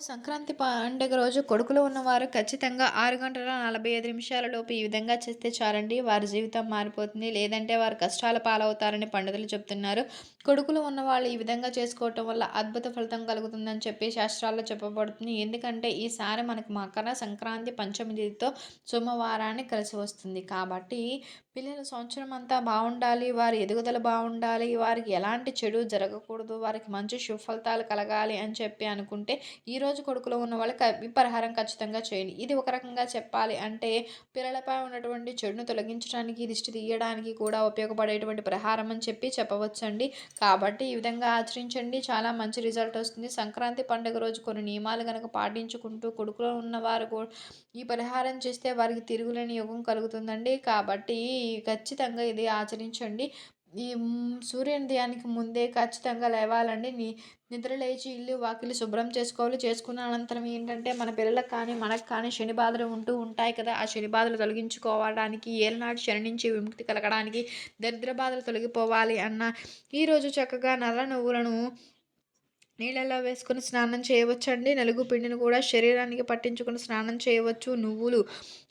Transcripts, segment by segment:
సంక్రాంతి పండుగ రోజు కొడుకులు ఉన్నవారు ఖచ్చితంగా ఆరు గంటల నలభై ఐదు నిమిషాల లోపు ఈ విధంగా చేస్తే చాలండి. వారి జీవితం మారిపోతుంది. లేదంటే వారు కష్టాల పాలవుతారని పండితులు చెప్తున్నారు. కొడుకులు ఉన్నవాళ్ళు ఈ విధంగా చేసుకోవటం వల్ల అద్భుత ఫలితం కలుగుతుందని చెప్పి శాస్త్రాల్లో చెప్పబడుతుంది. ఎందుకంటే ఈసారి మనకు మకర సంక్రాంతి పంచమి తిథితో సోమవారాన్ని కలిసి వస్తుంది. కాబట్టి పిల్లల సంవత్సరం అంతా బాగుండాలి. వారి ఎదుగుదల బాగుండాలి. వారికి ఎలాంటి చెడు జరగకూడదు. వారికి మంచి సుఫలితాలు కలగాలి అని చెప్పి అనుకుంటే ఈరోజు కొడుకులో ఉన్న వాళ్ళకి పరిహారం ఖచ్చితంగా చేయండి. ఇది ఒక రకంగా చెప్పాలి అంటే పిల్లలపై ఉన్నటువంటి చెడును తొలగించడానికి దిష్టి తీయడానికి కూడా ఉపయోగపడేటువంటి పరిహారం అని చెప్పి చెప్పవచ్చండి. కాబట్టి ఈ విధంగా ఆచరించండి. చాలా మంచి రిజల్ట్ వస్తుంది. సంక్రాంతి పండుగ రోజు కొన్ని నియమాలు కనుక పాటించుకుంటూ కొడుకులో ఉన్నవారు ఈ పరిహారం చేస్తే వారికి తిరుగులేని యోగం కలుగుతుందండి. కాబట్టి ఖచ్చితంగా ఇది ఆచరించండి. ఈ సూర్యోదయానికి ముందే ఖచ్చితంగా లేవాలండి. నీ నిద్ర లేచి ఇల్లు వాకిలి శుభ్రం చేసుకోవాలి. చేసుకున్న అనంతరం ఏంటంటే మన పిల్లలకు కానీ మనకు కానీ శని బాధలు ఉంటూ ఉంటాయి కదా. ఆ శని బాధలు తొలగించుకోవడానికి ఏలనాటి శని నుంచి విముక్తి కలగడానికి దరిద్ర బాధలు తొలగిపోవాలి అన్న ఈరోజు చక్కగా నల్ల నువ్వులను నీళ్ళల్లో వేసుకొని స్నానం చేయవచ్చండి. నలుగు పిండిని కూడా శరీరానికి పట్టించుకుని స్నానం చేయవచ్చు. నువ్వులు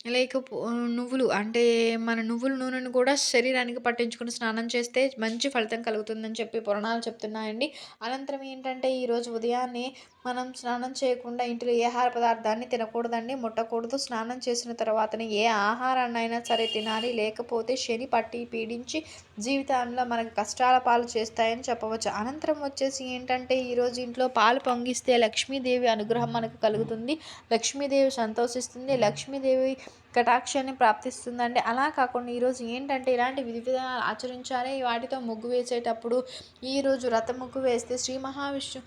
లేకపో నువ్వులు అంటే మన నువ్వుల నూనెను కూడా శరీరానికి పట్టించుకొని స్నానం చేస్తే మంచి ఫలితం కలుగుతుందని చెప్పి పురాణాలు చెప్తున్నాయండి. అనంతరం ఏంటంటే ఈరోజు ఉదయాన్నే మనం స్నానం చేయకుండా ఇంట్లో ఏ ఆహార పదార్థాన్ని తినకూడదండి ముట్టకూడదు. స్నానం చేసిన తర్వాతనే ఏ ఆహారాన్ని అయినా సరే తినాలి. లేకపోతే శని పట్టి పీడించి జీవితంలో మనకు కష్టాల పాలు చేస్తాయని చెప్పవచ్చు. అనంతరం వచ్చేసి ఏంటంటే ఈరోజు ఇంట్లో పాలు పొంగిస్తే లక్ష్మీదేవి అనుగ్రహం మనకు కలుగుతుంది. లక్ష్మీదేవి సంతోషిస్తుంది. లక్ష్మీదేవి కటాక్షాన్ని ప్రాప్తిస్తుందండి. అలా కాకుండా ఈరోజు ఏంటంటే ఇలాంటి విధి విధానాలు ఆచరించాలి. వాటితో ముగ్గు వేసేటప్పుడు ఈరోజు రథ ముగ్గు వేస్తే శ్రీ మహావిష్ణు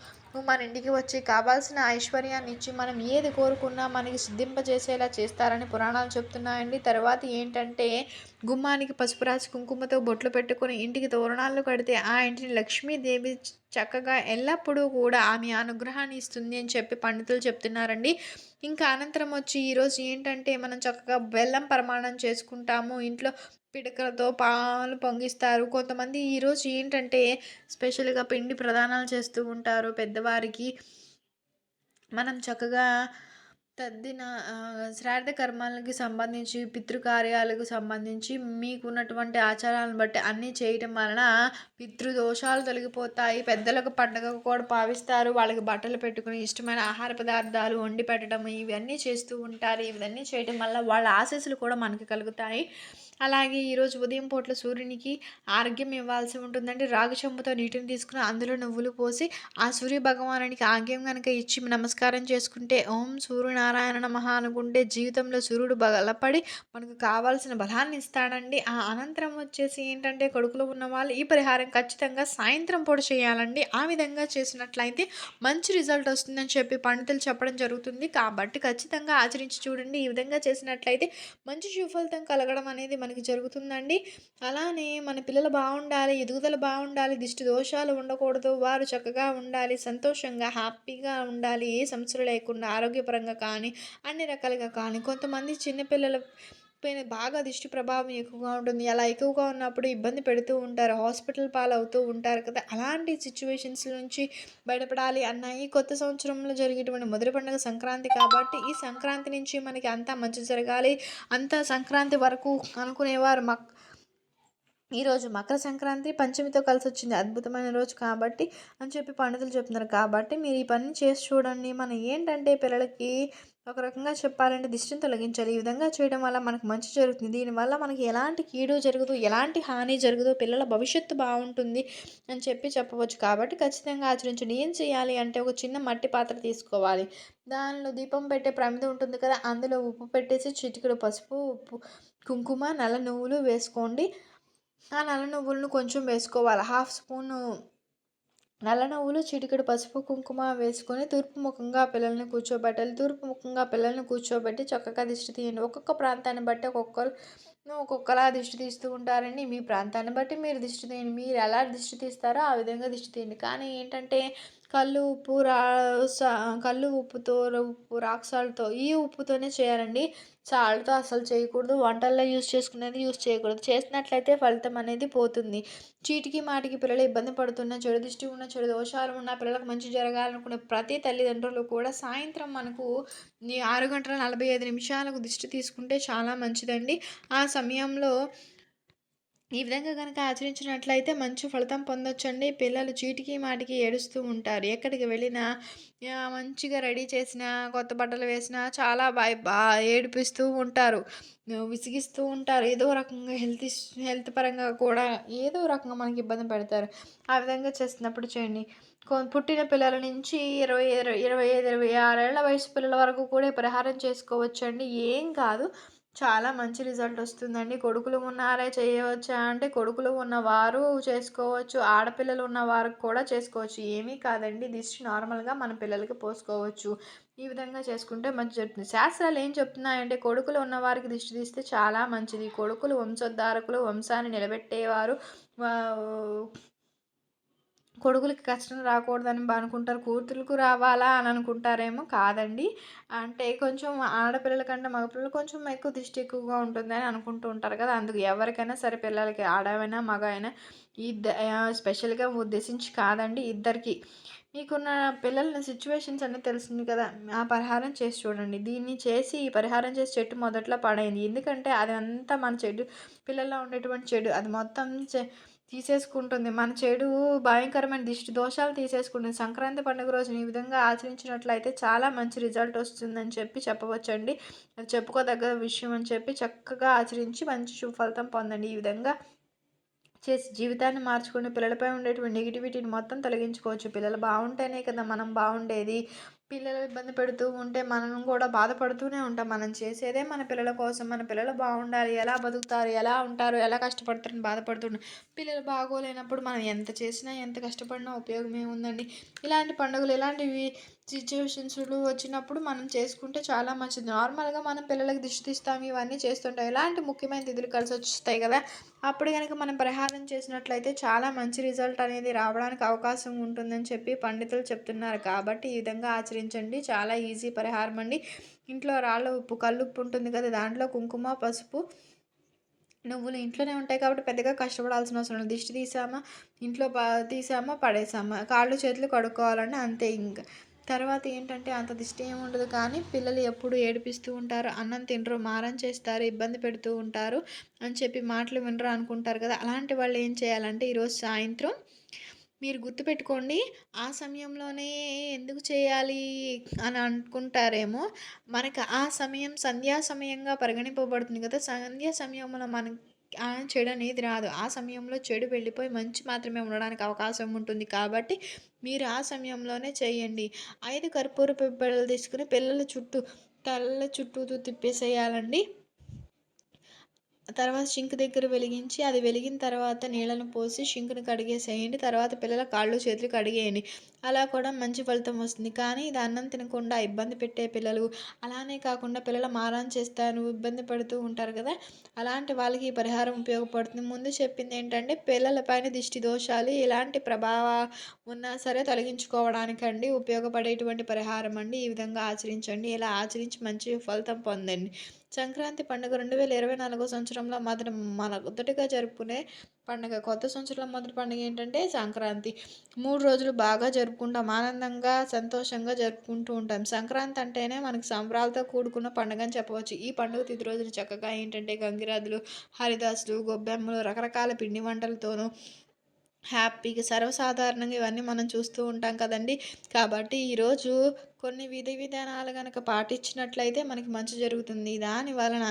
మన ఇంటికి వచ్చి కావాల్సిన ఐశ్వర్యాన్ని ఇచ్చి మనం ఏది కోరుకున్నా మనకి సిద్ధింపజేసేలా చేస్తారని పురాణాలు చెప్తున్నాయండి. తర్వాత ఏంటంటే గుమ్మానికి పసుపు రాసి కుంకుమతో బొట్లు పెట్టుకుని ఇంటికి తోరణాలు కడితే ఆ ఇంటిని లక్ష్మీదేవి చక్కగా ఎల్లప్పుడూ కూడా ఆమె అనుగ్రహాన్ని ఇస్తుంది అని చెప్పి పండితులు చెప్తున్నారండి. ఇంకా అనంతరం వచ్చి ఈరోజు ఏంటంటే మనం చక్కగా బెల్లం ప్రమాణం చేసుకుంటాము. ఇంట్లో పిడకలతో పాలు పొంగిస్తారు. కొంతమంది ఈరోజు ఏంటంటే స్పెషల్గా పిండి ప్రదానాలు చేస్తూ ఉంటారు. పెద్దవారికి మనం చక్కగా తద్దిన శ్రాద్ధ కర్మాలకి సంబంధించి పితృకార్యాలకు సంబంధించి మీకున్నటువంటి ఆచారాలను బట్టి అన్నీ చేయటం వలన పితృదోషాలు తొలగిపోతాయి. పెద్దలకు పండగ కూడా భావిస్తారు వాళ్ళకి బట్టలు పెట్టుకుని ఇష్టమైన ఆహార పదార్థాలు వండి పెట్టడం ఇవన్నీ చేస్తూ ఉంటారు. ఇవన్నీ చేయటం వల్ల వాళ్ళ ఆశీస్సులు కూడా మనకి కలుగుతాయి. అలాగే ఈరోజు ఉదయం పూట్ల సూర్యునికి ఆరోగ్యం ఇవ్వాల్సి ఉంటుందండి రాగి చెంబుతో నీటిని తీసుకుని అందులో నువ్వులు పోసి ఆ సూర్య భగవానునికి ఆగ్యం కనుక ఇచ్చి నమస్కారం చేసుకుంటే ఓం సూర్యనారాయణ నమ అనుకుంటే జీవితంలో సూర్యుడు బలపడి మనకు కావాల్సిన బలాన్ని ఇస్తాడండి. ఆ అనంతరం వచ్చేసి ఏంటంటే కొడుకులు ఉన్న వాళ్ళు ఈ పరిహారం ఖచ్చితంగా సాయంత్రం పూట చేయాలండి. ఆ విధంగా చేసినట్లయితే మంచి రిజల్ట్ వస్తుందని చెప్పి పండితులు చెప్పడం జరుగుతుంది. కాబట్టి ఖచ్చితంగా ఆచరించి చూడండి. ఈ విధంగా చేసినట్లయితే మంచి సుఫలితం కలగడం అనేది మనకి జరుగుతుందండి. అలానే మన పిల్లలు బాగుండాలి ఎదుగుదల బాగుండాలి దిష్టి దోషాలు ఉండకూడదు. వారు చక్కగా ఉండాలి సంతోషంగా హ్యాపీగా ఉండాలి. ఏ సమస్యలు లేకుండా ఆరోగ్యపరంగా కానీ అన్ని రకాలుగా కానీ కొంతమంది చిన్నపిల్లల పైన బాగా దిష్టి ప్రభావం ఎక్కువగా ఉంటుంది. అలా ఎక్కువగా ఉన్నప్పుడు ఇబ్బంది పెడుతూ ఉంటారు. హాస్పిటల్ పాలవుతూ ఉంటారు కదా. అలాంటి సిచ్యువేషన్స్ నుంచి బయటపడాలి అన్న ఈ కొత్త సంవత్సరంలో జరిగేటువంటి మొదటి పండుగ సంక్రాంతి కాబట్టి ఈ సంక్రాంతి నుంచి మనకి అంతా మంచి జరగాలి. అంతా సంక్రాంతి వరకు అనుకునేవారు మక్ ఈరోజు మకర సంక్రాంతి పంచమితో కలిసి వచ్చింది అద్భుతమైన రోజు కాబట్టి అని చెప్పి పండితులు చెప్తున్నారు. కాబట్టి మీరు ఈ పని చేసి చూడండి. మనం ఏంటంటే పిల్లలకి ఒక రకంగా చెప్పాలంటే దిష్టిని తొలగించాలి. ఈ విధంగా చేయడం వల్ల మనకు మంచి జరుగుతుంది. దీనివల్ల మనకి ఎలాంటి కీడు జరగదు ఎలాంటి హాని జరగదు పిల్లల భవిష్యత్తు బాగుంటుంది అని చెప్పి చెప్పవచ్చు. కాబట్టి ఖచ్చితంగా ఆచరించండి. ఏం చేయాలి అంటే ఒక చిన్న మట్టి పాత్ర తీసుకోవాలి. దానిలో దీపం పెట్టే ప్రమిద ఉంటుంది కదా అందులో ఉప్పు పెట్టేసి చిటికెడు పసుపు ఉప్పు కుంకుమ నల్ల నువ్వులు వేసుకోండి. ఆ నల్ల నువ్వులను కొంచెం వేసుకోవాలి. హాఫ్ స్పూను నల్ల నువ్వులు చిటికెడు పసుపు కుంకుమ వేసుకొని తూర్పు ముఖంగా పిల్లల్ని కూర్చోబెట్టాలి. తూర్పు ముఖంగా పిల్లల్ని కూర్చోబెట్టి చక్కగా దిష్టి తీయండి. ఒక్కొక్క ప్రాంతాన్ని బట్టి ఒక్కొక్కరు ఒక్కొక్కలా దిష్టి తీస్తూ ఉంటారండి. మీ ప్రాంతాన్ని బట్టి మీరు దిష్టి తీయండి. మీరు ఎలా దిష్టి తీస్తారో ఆ విధంగా దిష్టి తీయండి. కానీ ఏంటంటే కళ్ళు ఉప్పు రా కళ్ళు ఉప్పుతో ఉప్పు రాక్ ఈ ఉప్పుతోనే చేయాలండి. సాల్ట్తో అసలు చేయకూడదు. వంటల్లో యూస్ చేసుకునేది యూస్ చేయకూడదు. చేసినట్లయితే ఫలితం అనేది పోతుంది. చీటికి మాటికి పిల్లలు ఇబ్బంది పడుతున్న చెడు దిష్టి ఉన్న చెడు దోషాలు ఉన్న పిల్లలకు మంచి జరగాలనుకునే ప్రతి తల్లిదండ్రులు కూడా సాయంత్రం మనకు ఆరు గంటల నలభై ఐదు నిమిషాలకు దిష్టి తీసుకుంటే చాలా మంచిదండి. ఆ సమయంలో ఈ విధంగా కనుక ఆచరించినట్లయితే మంచి ఫలితం పొందొచ్చండి. పిల్లలు చీటికి మాటికి ఏడుస్తూ ఉంటారు. ఎక్కడికి వెళ్ళినా మంచిగా రెడీ చేసిన కొత్త బట్టలు వేసినా చాలా బాగా బా ఏడిపిస్తూ ఉంటారు. విసిగిస్తూ ఉంటారు. ఏదో రకంగా హెల్త్ హెల్త్ పరంగా కూడా ఏదో రకంగా మనకి ఇబ్బంది పెడతారు. ఆ విధంగా చేస్తున్నప్పుడు చేయండి. పుట్టిన పిల్లల నుంచి ఇరవై ఇరవై ఐదు ఇరవై ఆరేళ్ళ వయసు పిల్లల వరకు కూడా పరిహారం చేసుకోవచ్చండి. ఏం కాదు. చాలా మంచి రిజల్ట్ వస్తుందండి. కొడుకులు ఉన్నారే చేయవచ్చా అంటే కొడుకులు ఉన్నవారు చేసుకోవచ్చు ఆడపిల్లలు ఉన్నవారు కూడా చేసుకోవచ్చు. ఏమీ కాదండి. దిష్టి నార్మల్గా మన పిల్లలకి పోసుకోవచ్చు. ఈ విధంగా చేసుకుంటే మంచి జరుగుతుంది. శాస్త్రాలు ఏం చెప్తున్నాయంటే కొడుకులు ఉన్నవారికి దిష్టి తీస్తే చాలా మంచిది. కొడుకులు వంశోద్ధారకులు వంశాన్ని నిలబెట్టేవారు. కొడుకులకి కష్టం రాకూడదని అనుకుంటారు. కూతురుకు రావాలా అని అనుకుంటారేమో కాదండి. అంటే కొంచెం ఆడపిల్లల కంటే మగపిల్లలు కొంచెం ఎక్కువ దిష్టి ఎక్కువగా ఉంటుందని అనుకుంటూ ఉంటారు కదా. అందుకు ఎవరికైనా సరే పిల్లలకి ఆడవైనా మగ అయినా ఇద్ద స్పెషల్గా ఉద్దేశించి కాదండి ఇద్దరికి. మీకున్న పిల్లల సిచ్యువేషన్స్ అన్నీ తెలిసింది కదా. ఆ పరిహారం చేసి చూడండి. దీన్ని చేసి ఈ పరిహారం చేసి చెట్టు మొదట్లో పడైంది. ఎందుకంటే అది అంతా మన చెడు పిల్లల్లో ఉండేటువంటి చెడు. అది మొత్తం తీసేసుకుంటుంది. మన చెడు భయంకరమైన దిష్టి దోషాలు తీసేసుకుంటుంది. సంక్రాంతి పండుగ రోజున ఈ విధంగా ఆచరించినట్లయితే చాలా మంచి రిజల్ట్ వస్తుందని చెప్పి చెప్పవచ్చండి. అది చెప్పుకోదగ్గ విషయం అని చెప్పి చక్కగా ఆచరించి మంచి సుఫలితం పొందండి. ఈ విధంగా చేసి జీవితాన్ని మార్చుకుని పిల్లలపై ఉండేటువంటి నెగిటివిటీని మొత్తం తొలగించుకోవచ్చు. పిల్లలు బాగుంటేనే కదా మనం బాగుండేది. పిల్లలు ఇబ్బంది పెడుతూ ఉంటే మనం కూడా బాధపడుతూనే ఉంటాం. మనం చేసేదే మన పిల్లల కోసం మన పిల్లలు బాగుండాలి ఎలా బతుకుతారు ఎలా ఉంటారు ఎలా కష్టపడతారని బాధపడుతుంటాం. పిల్లలు బాగోలేనప్పుడు మనం ఎంత చేసినా ఎంత కష్టపడినా ఉపయోగమే ఉందండి ఇలాంటి పండుగలు ఇలాంటివి సిచ్యువేషన్స్లు వచ్చినప్పుడు మనం చేసుకుంటే చాలా మంచిది. నార్మల్గా మనం పిల్లలకి దిష్టి తీస్తాం ఇవన్నీ చేస్తుంటాం. ఇలాంటి ముఖ్యమైన తిథులు కలిసి వస్తాయి కదా? అప్పుడు కనుక మనం పరిహారం చేసినట్లయితే చాలా మంచి రిజల్ట్ అనేది రావడానికి అవకాశం ఉంటుందని చెప్పి పండితులు చెప్తున్నారు. కాబట్టి ఈ విధంగా ఆచరించండి చాలా ఈజీ పరిహారం అండి. ఇంట్లో రాళ్ళ ఉప్పు కల్లుప్పు ఉంటుంది కదా దాంట్లో కుంకుమ పసుపు నువ్వులు ఇంట్లోనే ఉంటాయి కాబట్టి పెద్దగా కష్టపడాల్సిన అవసరం లేదు. దిష్టి తీసామా ఇంట్లో తీసామా పడేసామా కాళ్ళు చేతులు కడుక్కోవాలంటే అంతే ఇంకా. తర్వాత ఏంటంటే అంత దిష్టి ఏమి ఉండదు కానీ పిల్లలు ఎప్పుడు ఏడిపిస్తూ ఉంటారు అన్నం తినరు మారం చేస్తారు ఇబ్బంది పెడుతూ ఉంటారు అని చెప్పి మాటలు వినరు అనుకుంటారు కదా. అలాంటి వాళ్ళు ఏం చేయాలంటే ఈరోజు సాయంత్రం మీరు గుర్తుపెట్టుకోండి ఆ సమయంలోనే ఎందుకు చేయాలి అని అనుకుంటారేమో. మనకు ఆ సమయం సంధ్యా సమయంగా పరిగణింపబడుతుంది కదా సంధ్యా సమయంలో మనకి చెడు అనేది రాదు. ఆ సమయంలో చెడు వెళ్ళిపోయి మంచి మాత్రమే ఉండడానికి అవకాశం ఉంటుంది కాబట్టి మీరు ఆ సమయంలోనే చేయండి. ఐదు కర్పూర పిప్పలు తీసుకుని పిల్లల చుట్టూ తల్ల చుట్టూ తిప్పేసేయాలండి. తర్వాత షింక్ దగ్గర వెలిగించి అది వెలిగిన తర్వాత నీళ్ళను పోసి షింక్ను కడిగేసేయండి. తర్వాత పిల్లల కాళ్ళు చేతులు కడిగేయండి. అలా కూడా మంచి ఫలితం వస్తుంది. కానీ ఇది అన్నం తినకుండా ఇబ్బంది పెట్టే పిల్లలు అలానే కాకుండా పిల్లలు మారాన్ చేస్తాను ఇబ్బంది పడుతూ ఉంటారు కదా అలాంటి వాళ్ళకి ఈ పరిహారం ఉపయోగపడుతుంది. ముందు చెప్పింది ఏంటంటే పిల్లలపైన దిష్టి దోషాలు ఇలాంటి ప్రభావం ఉన్నా సరే తొలగించుకోవడానికండి ఉపయోగపడేటువంటి పరిహారం అండి. ఈ విధంగా ఆచరించండి. ఇలా ఆచరించి మంచి ఫలితం పొందండి. సంక్రాంతి పండుగ రెండు వేల ఇరవై నాలుగో సంవత్సరంలో మొదటి మన మొదటిగా జరుపుకునే పండుగ కొత్త సంవత్సరంలో మొదటి పండుగ ఏంటంటే సంక్రాంతి. మూడు రోజులు బాగా జరుపుకుంటాం ఆనందంగా సంతోషంగా జరుపుకుంటూ ఉంటాం. సంక్రాంతి అంటేనే మనకు సంబరాలతో కూడుకున్న పండుగ అని చెప్పవచ్చు. ఈ పండుగ తిది రోజులు చక్కగా ఏంటంటే గంగిరాదులు హరిదాసులు గొబ్బెమ్మలు రకరకాల పిండి వంటలతోనూ హ్యాపీగా సర్వసాధారణంగా ఇవన్నీ మనం చూస్తూ ఉంటాం కదండి. కాబట్టి ఈరోజు కొన్ని విధి విధానాలు కనుక పాటించినట్లయితే మనకి మంచి జరుగుతుంది. దాని వలన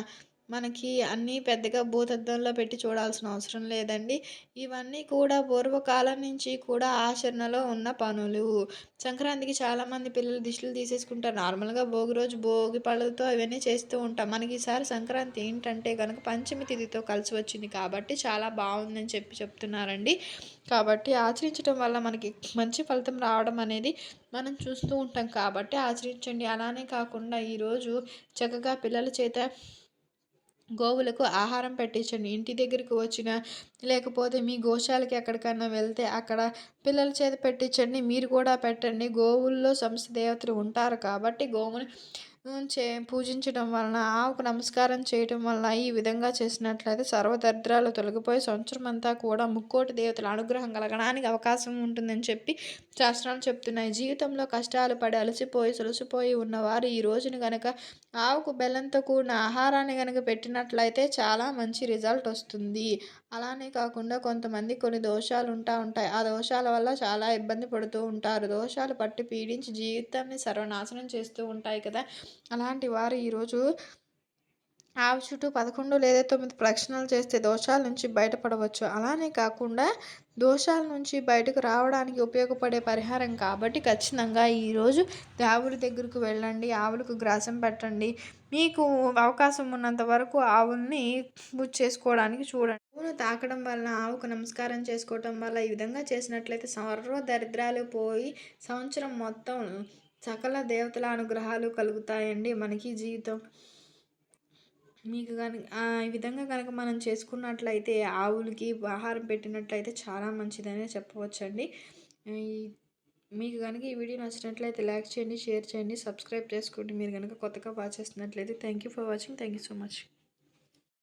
మనకి అన్నీ పెద్దగా భూతద్దంలో పెట్టి చూడాల్సిన అవసరం లేదండి. ఇవన్నీ కూడా పూర్వకాలం నుంచి కూడా ఆచరణలో ఉన్న పనులు. సంక్రాంతికి చాలామంది పిల్లలు దిష్టిలు తీసేసుకుంటారు. నార్మల్గా భోగి రోజు భోగి పళ్ళతో ఇవన్నీ చేస్తూ ఉంటాం. మనకి ఈసారి సంక్రాంతి ఏంటంటే కనుక పంచమి తిథితో కలిసి వచ్చింది కాబట్టి చాలా బాగుందని చెప్పి చెప్తున్నారండి. కాబట్టి ఆచరించడం వల్ల మనకి మంచి ఫలితం రావడం అనేది మనం చూస్తూ ఉంటాం. కాబట్టి ఆచరించండి. అలానే కాకుండా ఈరోజు చక్కగా పిల్లల చేత గోవులకు ఆహారం పెట్టించండి. ఇంటి దగ్గరికి వచ్చిన లేకపోతే మీ గోశాలకి ఎక్కడికన్నా వెళ్తే అక్కడ పిల్లల చేత పెట్టించండి. మీరు కూడా పెట్టండి. గోవుల్లో సంస్థ దేవతలు ఉంటారు కాబట్టి గోవుని చే పూజించడం వలన ఆవుకు నమస్కారం చేయటం వలన ఈ విధంగా చేసినట్లయితే సర్వదరిద్రాలు తొలగిపోయి సంవత్సరం అంతా కూడా ముక్కోటి దేవతల అనుగ్రహం కలగడానికి అవకాశం ఉంటుందని చెప్పి శాస్త్రాలు చెప్తున్నాయి. జీవితంలో కష్టాలు పడి అలసిపోయి సొలసిపోయి ఉన్నవారు ఈ రోజున కనుక ఆవుకు బెల్లంతో కూడిన ఆహారాన్ని కనుక పెట్టినట్లయితే చాలా మంచి రిజల్ట్ వస్తుంది. అలానే కాకుండా కొంతమంది కొన్ని దోషాలు ఉంటా ఉంటాయి. ఆ దోషాల వల్ల చాలా ఇబ్బంది పడుతూ ఉంటారు. దోషాలు పట్టి పీడించి జీవితాన్ని సర్వనాశనం చేస్తూ ఉంటాయి కదా. అలాంటి వారు ఈరోజు ఆవు చుట్టూ పదకొండు లేదా తొమ్మిది ప్రదక్షిణలు చేస్తే దోషాల నుంచి బయటపడవచ్చు. అలానే కాకుండా దోషాల నుంచి బయటకు రావడానికి ఉపయోగపడే పరిహారం కాబట్టి ఖచ్చితంగా ఈరోజు ఆవుల దగ్గరకు వెళ్ళండి ఆవులకు గ్రాసం పెట్టండి. మీకు అవకాశం ఉన్నంత వరకు ఆవుల్ని పూజ చేసుకోవడానికి చూడండి. ఆవును తాకడం వల్ల ఆవుకు నమస్కారం చేసుకోవటం వల్ల ఈ విధంగా చేసినట్లయితే సర్వ దరిద్రాలు పోయి సంవత్సరం మొత్తం సకల దేవతల అనుగ్రహాలు కలుగుతాయండి మనకి జీవితం. మీకు కనుక ఈ విధంగా కనుక మనం చేసుకున్నట్లయితే ఆవులకి ఆహారం పెట్టినట్లయితే చాలా మంచిదనే చెప్పవచ్చండి. మీకు కనుక ఈ వీడియో నచ్చినట్లయితే లైక్ చేయండి షేర్ చేయండి సబ్స్క్రైబ్ చేసుకోండి. మీరు కనుక కొత్తగా వాచ్ చేస్తున్నట్లయితే thank you for watching thank you so much